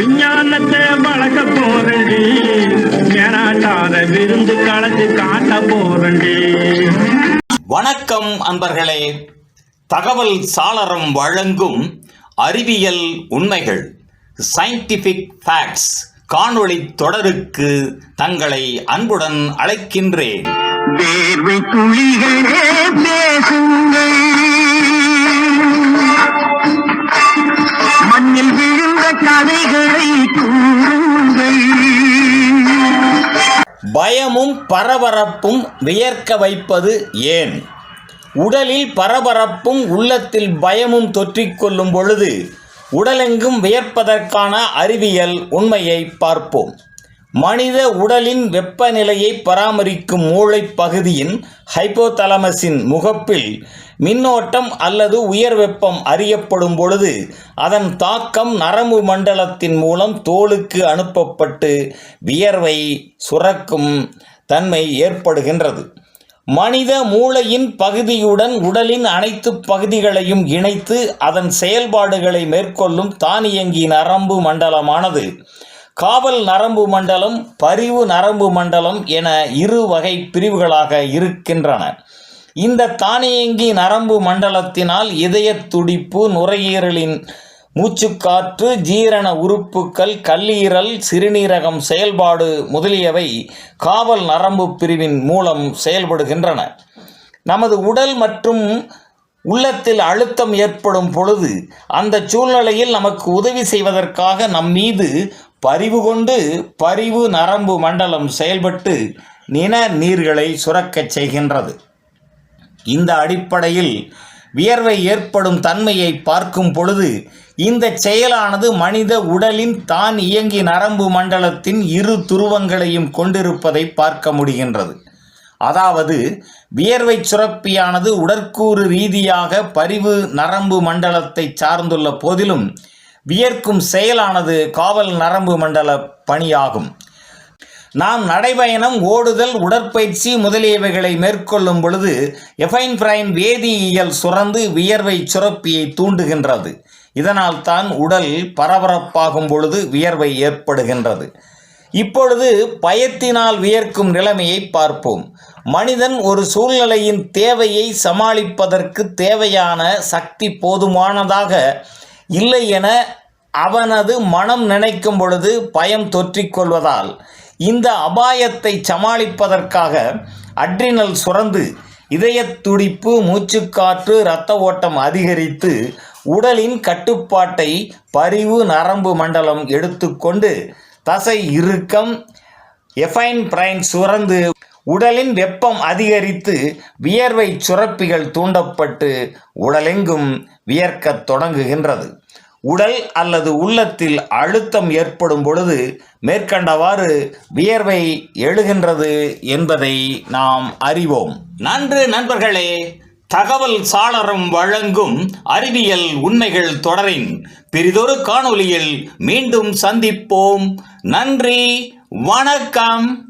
விஞ்ஞானத்தை வளர்க்க போறண்டி மேலாட்டாத விருந்து கலந்து காட்ட போறண்டி வணக்கம் அன்பர்களே. தகவல் சாளரம் வழங்கும் அறிவியல் உண்மைகள் சயின்டிஃபிக் ஃபேக்ட்ஸ் காணொளி தொடருக்கு தங்களை அன்புடன் அழைக்கின்றேன். வேர்வை துளிகளே பேசுங்கள். கதைகளை கூறுங்கள் பயமும் பரபரப்பும் வியர்க்க வைப்பது ஏன்? உடலில் பரபரப்பும் உள்ளத்தில் பயமும் தொற்றிக்கொள்ளும் பொழுது உடலெங்கும் வியர்ப்பதற்கான அறிவியல் உண்மையை பார்ப்போம். மனித உடலின் வெப்பநிலையை பராமரிக்கும் மூளைப் பகுதியின் ஹைப்போதலமஸின் முகப்பில் மின்னோட்டம் அல்லது உயர் வெப்பம் அறியப்படும் பொழுது அதன் தாக்கம் நரம்பு மண்டலத்தின் மூலம் தோலுக்கு அனுப்பப்பட்டு வியர்வை சுரக்கும் தன்மை ஏற்படுகின்றது. மனித மூளையின் பகுதியுடன் உடலின் அனைத்து பகுதிகளையும் இணைத்து அதன் செயல்பாடுகளை மேற்கொள்ளும் தானியங்கி நரம்பு மண்டலமானது. காவல் நரம்பு மண்டலம் பரிவு நரம்பு மண்டலம் என இரு வகை பிரிவுகளாக இருக்கின்றன. இந்த தானியங்கி நரம்பு மண்டலத்தினால் இதயத் துடிப்பு நுரையீரலின் மூச்சுக்காற்று ஜீரண உறுப்புக்கள் கல்லீரல் சிறுநீரகம் செயல்பாடு முதலியவை காவல் நரம்பு பிரிவின் மூலம் செயல்படுகின்றன. நமது உடல் மற்றும் உள்ளத்தில் அழுத்தம் ஏற்படும் பொழுது அந்த சூழ்நிலையில் நமக்கு உதவி செய்வதற்காக நம் மீது பரிவு கொண்டு பரிவு நரம்பு மண்டலம் செயல்பட்டு நின நீர்களை சுரக்கச் செய்கின்றது. இந்த அடிப்படையில் வியர்வை ஏற்படும் தன்மையை பார்க்கும் பொழுது இந்த செயலானது மனித உடலின் தான் இயங்கி நரம்பு மண்டலத்தின் இரு துருவங்களையும் கொண்டிருப்பதை பார்க்க முடிகின்றது. அதாவது வியர்வை சுரப்பியானது உடற்கூறு ரீதியாக பரிவு நரம்பு மண்டலத்தை சார்ந்துள்ள போதிலும் வியர்க்கும் செயலானது காவல் நரம்பு மண்டல பணியாகும். நாம் நடைபயணம் ஓடுதல் உடற்பயிற்சி முதலியவைகளை மேற்கொள்ளும் பொழுது எஃபைன் பிரைன் வேதியியல் சுரந்து வியர்வை சுரப்பியை தூண்டுகின்றது. இதனால் தான் உடல் பரபரப்பாகும் பொழுது வியர்வை ஏற்படுகின்றது. இப்பொழுது பயத்தினால் வியர்க்கும் நிலைமையை பார்ப்போம். மனிதன் ஒரு சூழ்நிலையின் தேவையை சமாளிப்பதற்கு தேவையான சக்தி போதுமானதாக இல்லை என அவனது மனம் நினைக்கும் பொழுது பயம் தொற்றிக்கொள்வதால் இந்த அபாயத்தை சமாளிப்பதற்காக அட்ரினல் சுரந்து இதய துடிப்பு மூச்சுக்காற்று இரத்த ஓட்டம் அதிகரித்து உடலின் கட்டுப்பாட்டை பரிவு நரம்பு மண்டலம் எடுத்துக்கொண்டு தசை இறுக்கம் எஃபைன் பிரைன் சுரந்து உடலின் வெப்பம் அதிகரித்து வியர்வை சுரப்பிகள் தூண்டப்பட்டு உடலெங்கும் வியர்க்கத் தொடங்குகின்றது. உடல் அல்லது உள்ளத்தில் அழுத்தம் ஏற்படும் பொழுது மேற்கண்டவாறு வியர்வை எழுகின்றது என்பதை நாம் அறிவோம். நன்று நண்பர்களே தகவல் சாளரம் வழங்கும் அறிவியல் உண்மைகள் தொடரின் பிரிதொரு காணொளியில் மீண்டும் சந்திப்போம். நன்றி வணக்கம்.